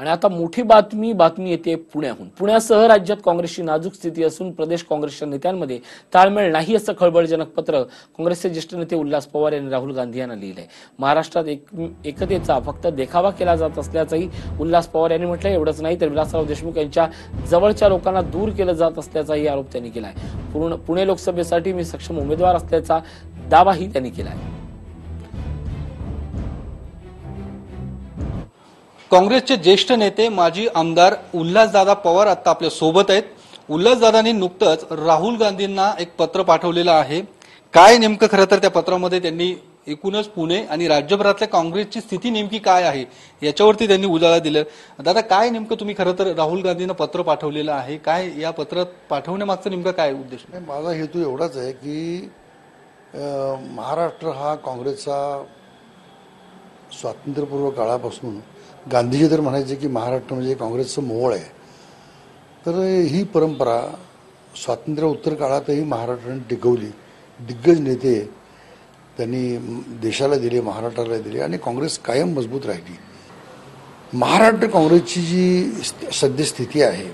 आणि आता मोठी बातमी बातमी येते पुण्याहून. पुण्यासह राज्यात काँग्रेसची नाजूक स्थिती असून प्रदेश काँग्रेसच्या नेत्यांमध्ये ताळमेळ नाही असं खळबळजनक पत्र काँग्रेसचे ज्येष्ठ नेते उल्हास पवार यांनी राहुल गांधी यांना लिहिलंय. महाराष्ट्रात एक एकतेचा फक्त देखावा केला जात असल्याचंही उल्हास पवार यांनी म्हटलंय. एवढंच नाही तर विलासराव देशमुख यांच्या जवळच्या लोकांना दूर केलं जात असल्याचाही आरोप त्यांनी केलाय. पूर्ण पुणे लोकसभेसाठी मी सक्षम उमेदवार असल्याचा दावाही त्यांनी केलाय. काँग्रेसचे ज्येष्ठ नेते माजी आमदार उल्हासदादा पवार आता आपल्यासोबत आहेत. उल्हासदादांनी नुकतंच राहुल गांधींना एक पत्र पाठवलेलं आहे. काय नेमकं खरं तर त्या पत्रामध्ये त्यांनी एकूणच पुणे आणि राज्यभरातल्या काँग्रेसची स्थिती नेमकी काय आहे याच्यावरती त्यांनी उजाळा दिलं. दादा काय नेमकं तुम्ही खरं तर राहुल गांधींना पत्र पाठवलेलं आहे? काय या पत्र पाठवण्यामागचं नेमकं काय उद्देश? नाही माझा हेतू एवढाच आहे की महाराष्ट्र हा काँग्रेसचा स्वातंत्र्यपूर्व काळापासून गांधीजी तर म्हणायचे की महाराष्ट्र म्हणजे काँग्रेसचं मोहळ आहे. तर ही परंपरा स्वातंत्र्य उत्तर काळातही महाराष्ट्राने टिकवली. दिग्गज नेते त्यांनी देशाला दिले महाराष्ट्राला दिले आणि काँग्रेस कायम मजबूत राहिली. महाराष्ट्र काँग्रेसची जी सद्यस्थिती आहे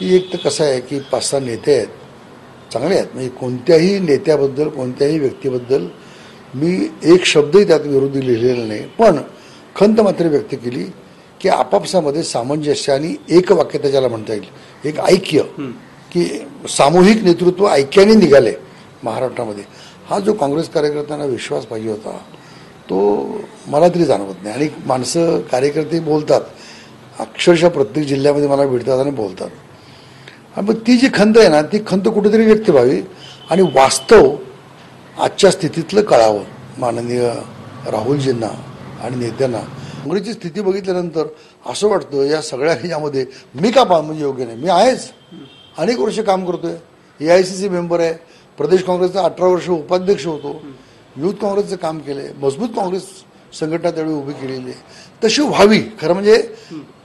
ती एक तर कसं आहे की पाच सहा नेते आहेत चांगले आहेत. म्हणजे कोणत्याही नेत्याबद्दल कोणत्याही व्यक्तीबद्दल मी एक शब्दही त्यात विरोधी लिहिलेला नाही. पण खंत मात्र व्यक्त केली की आपापसामध्ये सामंजस्य आणि एक वाक्य त्याच्याला म्हणता येईल. एक ऐक्य. की सामूहिक नेतृत्व ऐक्याने निघाले महाराष्ट्रामध्ये. हा जो काँग्रेस कार्यकर्त्यांना विश्वास पाहिजे होता तो मला तरी जाणवत नाही. आणि माणसं कार्यकर्ते बोलतात. अक्षरशः प्रत्येक जिल्ह्यामध्ये मला भेटतात आणि बोलतात. आणि मग ती जी खंत आहे ना ती खंत कुठेतरी व्यक्त व्हावी. आणि वास्तव आजच्या स्थितीतलं कळावं माननीय राहुलजींना आणि नेत्यांना. काँग्रेसची स्थिती बघितल्यानंतर असं वाटतं या सगळ्या ह्याच्यामध्ये मी का पा म्हणजे योग्य नाही? मी आहेच. अनेक वर्ष काम करतोय. A I C C member आहे. प्रदेश काँग्रेसचा अठरा वर्ष उपाध्यक्ष होतो. युथ काँग्रेसचं काम केलंय. मजबूत काँग्रेस संघटना त्यावेळी उभी केलेली आहे. तशी व्हावी. खरं म्हणजे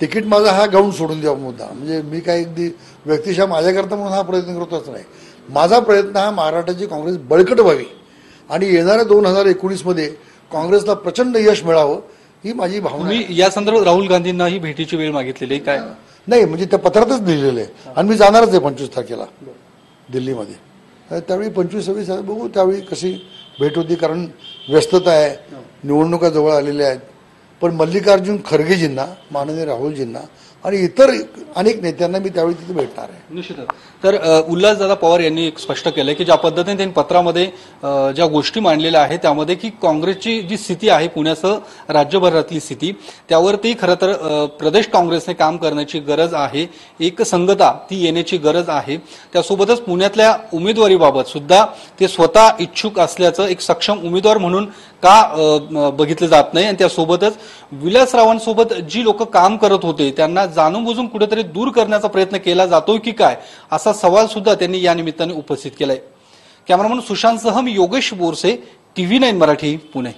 तिकीट माझा हा गाऊन सोडून द्यावा मुद्दा. म्हणजे मी काय अगदी व्यक्तिशः माझ्याकरता म्हणून हा प्रयत्न करतोच नाही. माझा प्रयत्न हा महाराष्ट्राची काँग्रेस बळकट व्हावी. आणि येणाऱ्या दोन हजार एकोणीसमध्ये काँग्रेसला प्रचंड यश मिळावं ही माझी भावना आहे. तुम्ही या संदर्भात राहुल गांधींना ही भेटीची वेळ मागितलेली आहे. काय नाही म्हणजे त्या पत्रातच लिहिलेलं आहे आणि मी जाणारच आहे पंचवीस तारखेला दिल्लीमध्ये तर त्यावेळी पंचवीस सव्वीस तारखे बघू त्यावेळी कशी भेट होती कारण व्यस्तता आहे निवडणुका जवळ आलेल्या आहेत पण मल्लिकार्जुन खरगेजींना माननीय राहुलजींना आणि इतर अनेक नेत्यांना मी त्यावेळी तिथे भेटणार आहे. निश्चितच तर उल्हासदादा पवार यांनी एक स्पष्ट केलंय की ज्या पद्धतीने त्यांनी पत्रामध्ये ज्या गोष्टी मांडलेल्या आहेत त्यामध्ये की काँग्रेसची जी स्थिती आहे पुण्यासह राज्यभरातली स्थिती त्यावरती खरं तर प्रदेश काँग्रेसने काम करण्याची गरज आहे एक संगता ती येण्याची गरज आहे. त्यासोबतच पुण्यातल्या उमेदवारीबाबत सुद्धा ते स्वतः इच्छुक असल्याचं एक सक्षम उमेदवार म्हणून का बघितलं जात नाही. आणि त्यासोबतच विलासरावांसोबत जी लोक काम करत होते त्यांना जाणून बुजून कुठेतरी दूर करण्याचा प्रयत्न केला जातोय की काय असा सवाल सुद्धा त्यांनी या निमित्ताने उपस्थित केलाय. कॅमेरामन सुशांतसह मी योगेश बोरसे टीव्ही नाईन मराठी पुणे.